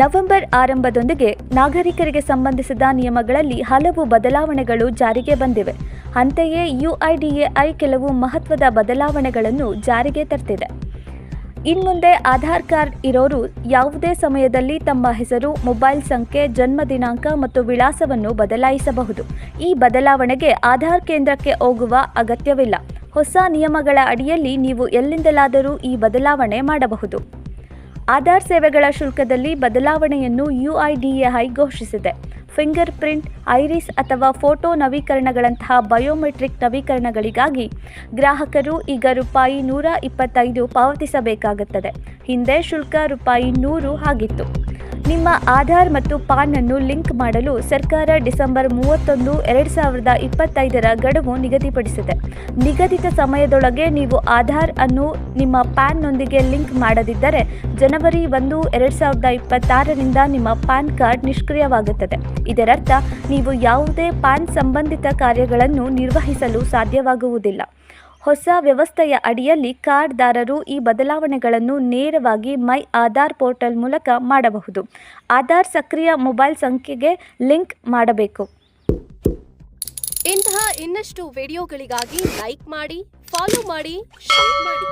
November ಆರಂಭದೊಂದಿಗೆ ನಾಗರಿಕರಿಗೆ ಸಂಬಂಧಿಸಿದ ನಿಯಮಗಳಲ್ಲಿ ಹಲವು ಬದಲಾವಣೆಗಳು ಜಾರಿಗೆ ಬಂದಿವೆ. ಅಂತೆಯೇ ಯುಐಡಿಎಐ ಕೆಲವು ಮಹತ್ವದ ಬದಲಾವಣೆಗಳನ್ನು ಜಾರಿಗೆ ತರ್ತಿದೆ. ಇನ್ಮುಂದೆ ಆಧಾರ್ ಕಾರ್ಡ್ ಇರೋರು ಯಾವುದೇ ಸಮಯದಲ್ಲಿ ತಮ್ಮ ಹೆಸರು, ಮೊಬೈಲ್ ಸಂಖ್ಯೆ, ಜನ್ಮ ದಿನಾಂಕ ಮತ್ತು ವಿಳಾಸವನ್ನು ಬದಲಾಯಿಸಬಹುದು. ಈ ಬದಲಾವಣೆಗೆ ಆಧಾರ್ ಕೇಂದ್ರಕ್ಕೆ ಹೋಗುವ ಅಗತ್ಯವಿಲ್ಲ. ಹೊಸ ನಿಯಮಗಳ ಅಡಿಯಲ್ಲಿ ನೀವು ಎಲ್ಲಿಂದಲಾದರೂ ಈ ಬದಲಾವಣೆ ಮಾಡಬಹುದು. ಆಧಾರ್ ಸೇವೆಗಳ ಶುಲ್ಕದಲ್ಲಿ ಬದಲಾವಣೆಯನ್ನು ಯುಐಡಿಎಐ ಘೋಷಿಸಿದೆ. ಫಿಂಗರ್ ಪ್ರಿಂಟ್ ಐರಿಸ್ ಅಥವಾ ಫೋಟೋ ನವೀಕರಣಗಳಂತಹ ಬಯೋಮೆಟ್ರಿಕ್ ನವೀಕರಣಗಳಿಗಾಗಿ ಗ್ರಾಹಕರು ಈಗ ರೂಪಾಯಿ ನೂರ ಇಪ್ಪತ್ತೈದು ಪಾವತಿಸಬೇಕಾಗುತ್ತದೆ. ಹಿಂದೆ ಶುಲ್ಕ ರೂಪಾಯಿ ನೂರು ಆಗಿತ್ತು. ನಿಮ್ಮ ಆಧಾರ್ ಮತ್ತು ಪಾನ್ ಅನ್ನು ಲಿಂಕ್ ಮಾಡಲು ಸರ್ಕಾರ ಡಿಸೆಂಬರ್ ಮೂವತ್ತೊಂದು, ಎರಡು ಸಾವಿರದ ಇಪ್ಪತ್ತೈದರ ಗಡುವು ನಿಗದಿಪಡಿಸಿದೆ. ನಿಗದಿತ ಸಮಯದೊಳಗೆ ನೀವು ಆಧಾರ್ ಅನ್ನು ನಿಮ್ಮ ಪ್ಯಾನ್ನೊಂದಿಗೆ ಲಿಂಕ್ ಮಾಡದಿದ್ದರೆ ಜನವರಿ ಒಂದು, ಎರಡು ಸಾವಿರದ ಇಪ್ಪತ್ತಾರರಿಂದ ನಿಮ್ಮ ಪ್ಯಾನ್ ಕಾರ್ಡ್ ನಿಷ್ಕ್ರಿಯವಾಗುತ್ತದೆ. ಇದರರ್ಥ, ನೀವು ಯಾವುದೇ ಪ್ಯಾನ್ ಸಂಬಂಧಿತ ಕಾರ್ಯಗಳನ್ನು ನಿರ್ವಹಿಸಲು ಸಾಧ್ಯವಾಗುವುದಿಲ್ಲ. ಹೊಸ ವ್ಯವಸ್ಥೆಯ ಅಡಿಯಲ್ಲಿ ಕಾರ್ಡ್ದಾರರು ಈ ಬದಲಾವಣೆಗಳನ್ನು ನೇರವಾಗಿ ಮೈ ಆಧಾರ್ ಪೋರ್ಟಲ್ ಮೂಲಕ ಮಾಡಬಹುದು. ಆಧಾರ್ ಸಕ್ರಿಯ ಮೊಬೈಲ್ ಸಂಖ್ಯೆಗೆ ಲಿಂಕ್ ಮಾಡಬೇಕು. ಇಂತಹ ಇನ್ನಷ್ಟು ವಿಡಿಯೋಗಳಿಗಾಗಿ ಲೈಕ್ ಮಾಡಿ, ಫಾಲೋ ಮಾಡಿ, ಶೇರ್ ಮಾಡಿ.